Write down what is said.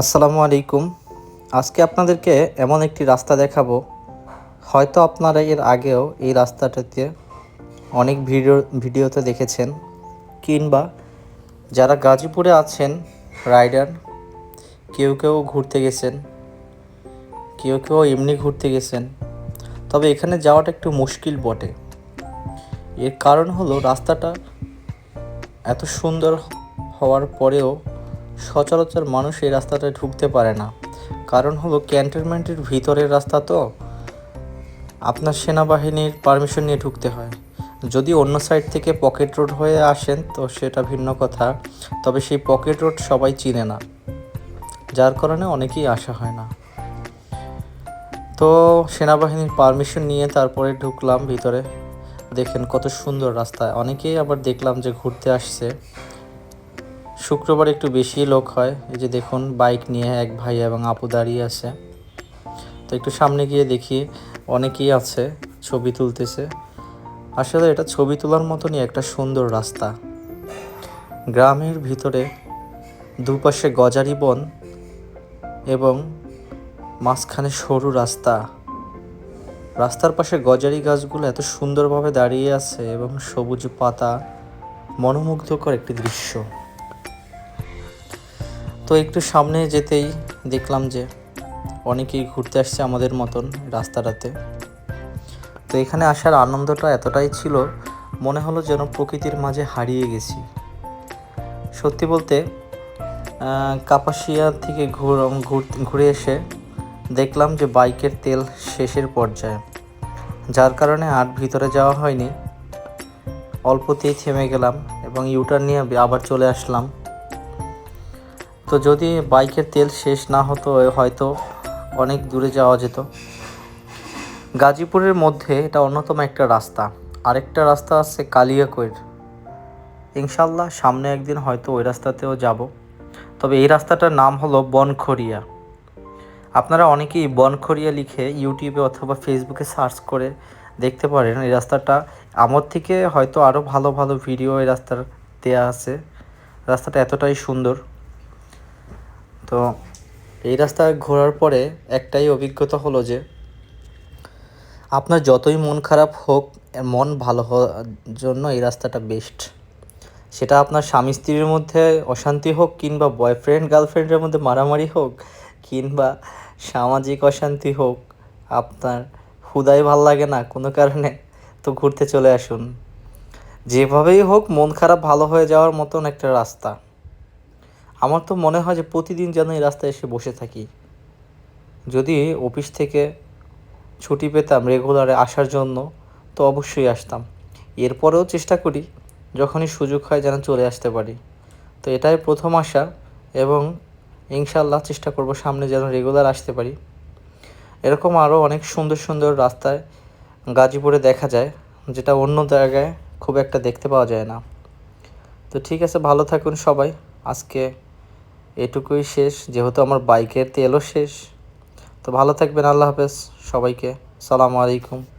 আসসালামু আলাইকুম। আজকে আপনাদেরকে এমন একটি রাস্তা দেখাবো। হয়তো আপনারা এর আগেও এই রাস্তাটাতে অনেক ভিডিও, ভিডিওতে দেখেছেন কিংবা যারা গাজীপুরে আছেন, রাইডার, কেউ কেউ ঘুরতে গেছেন, কেউ কেউ এমনি ঘুরতে গেছেন, তবে এখানে যাওয়াটা একটু মুশকিল বটে। এর কারণ হলো রাস্তাটা এত সুন্দর হওয়ার পরেও সচরাচর মানুষ এই রাস্তাটায় ঢুকতে পারে না। কারণ হলো ক্যান্টনমেন্টের ভিতরের রাস্তা তো আপনার সেনাবাহিনীর পারমিশন নিয়ে ঢুকতে হয়। যদি অন্য সাইড থেকে পকেট রোড হয়ে আসেন তো সেটা ভিন্ন কথা, তবে সেই পকেট রোড সবাই চিনে না। যার কারণে অনেকেই আসা হয় না। তো সেনাবাহিনীর পারমিশন নিয়ে তারপরে ঢুকলাম ভিতরে। দেখেন কত সুন্দর রাস্তা। অনেকেই আবার দেখলাম যে ঘুরতে আসছে। শুক্রবার একটু বেশি লোক হয়। এই যে দেখুন, বাইক নিয়ে এক ভাই এবং আপু দাঁড়িয়ে আছে। তো একটু সামনে গিয়ে দেখি, অনেকেই আছে ছবি তুলতেছে। আসলে এটা ছবি তোলার মতনই একটা সুন্দর রাস্তা। গ্রামের ভিতরে দুপাশে গজারি বন এবং মাঝখানে সরু রাস্তা। রাস্তার পাশে গজারি গাছগুলো এত সুন্দরভাবে দাঁড়িয়ে আছে এবং সবুজ পাতা, মনোমুগ্ধকর একটি দৃশ্য। তো একটু সামনে যেতেই দেখলাম যে অনেকেই ঘুরতে আসছে আমাদের মতন রাস্তাটাতে। তো এখানে আসার আনন্দটা এতটাই ছিল, মনে হলো যেন প্রকৃতির মাঝে হারিয়ে গেছি। সত্যি বলতে কাপাসিয়া থেকে ঘুরে এসে দেখলাম যে বাইকের তেল শেষের পর্যায়ে, যার কারণে আর ভিতরে যাওয়া হয়নি। অল্পতেই থেমে গেলাম এবং ইউটার নিয়ে আবার চলে আসলাম। তো যদি বাইকের তেল শেষ না হতো হয়তো অনেক দূরে যাওয়া যেত। গাজীপুরের মধ্যে এটা অন্যতম একটা রাস্তা। আরেকটা রাস্তা আছে কালিয়াকৈর। ইনশাল্লাহ সামনে একদিন হয়তো ওই রাস্তাতেও যাব। তবে এই রাস্তাটার নাম হলো বনখড়িয়া। আপনারা অনেকেই বনখড়িয়া লিখে ইউটিউবে অথবা ফেসবুকে সার্চ করে দেখতে পারেন এই রাস্তাটা। আমার থেকে হয়তো আরও ভালো ভালো ভিডিও এই রাস্তার দেয়া আছে। রাস্তাটা এতটাই সুন্দর। তো এই রাস্তা ঘোরার পরে একটাই অভিজ্ঞতা হলো যে আপনার যতই মন খারাপ হোক মন ভালো হওয়ার জন্য এই রাস্তাটা বেস্ট সেটা আপনার স্বামী স্ত্রীর মধ্যে অশান্তি হোক কিংবা বয়ফ্রেন্ড গার্লফ্রেন্ডের মধ্যে মারামারি হোক কিংবা সামাজিক অশান্তি হোক, আপনার হুদাই ভালো লাগে না কোনো কারণে, তো ঘুরতে চলে আসুন। যেভাবেই হোক, মন খারাপ ভালো হয়ে যাওয়ার মতন একটা রাস্তা। আমার তো মনে হয় যে প্রতিদিন যেন এই রাস্তায় এসে বসে থাকি। যদি অফিস থেকে ছুটি পেতাম রেগুলারে আসার জন্য, তো অবশ্যই আসতাম। এরপরেও চেষ্টা করি যখনই সুযোগ হয় যেন চলে আসতে পারি। তো এটাই প্রথম আসা এবং ইনশাল্লাহ চেষ্টা করব সামনে যেন রেগুলার আসতে পারি। এরকম আরও অনেক সুন্দর সুন্দর রাস্তায় গাজীপুরে দেখা যায়, যেটা অন্য জায়গায় খুব একটা দেখতে পাওয়া যায় না। তো ঠিক আছে, ভালো থাকুন সবাই। আজকে এটুকুই শেষ, যেহেতু আমার বাইকের তেলও শেষ। তো ভালো থাকবেন, আল্লাহ হাফেজ সবাইকে। সালামু আলাইকুম।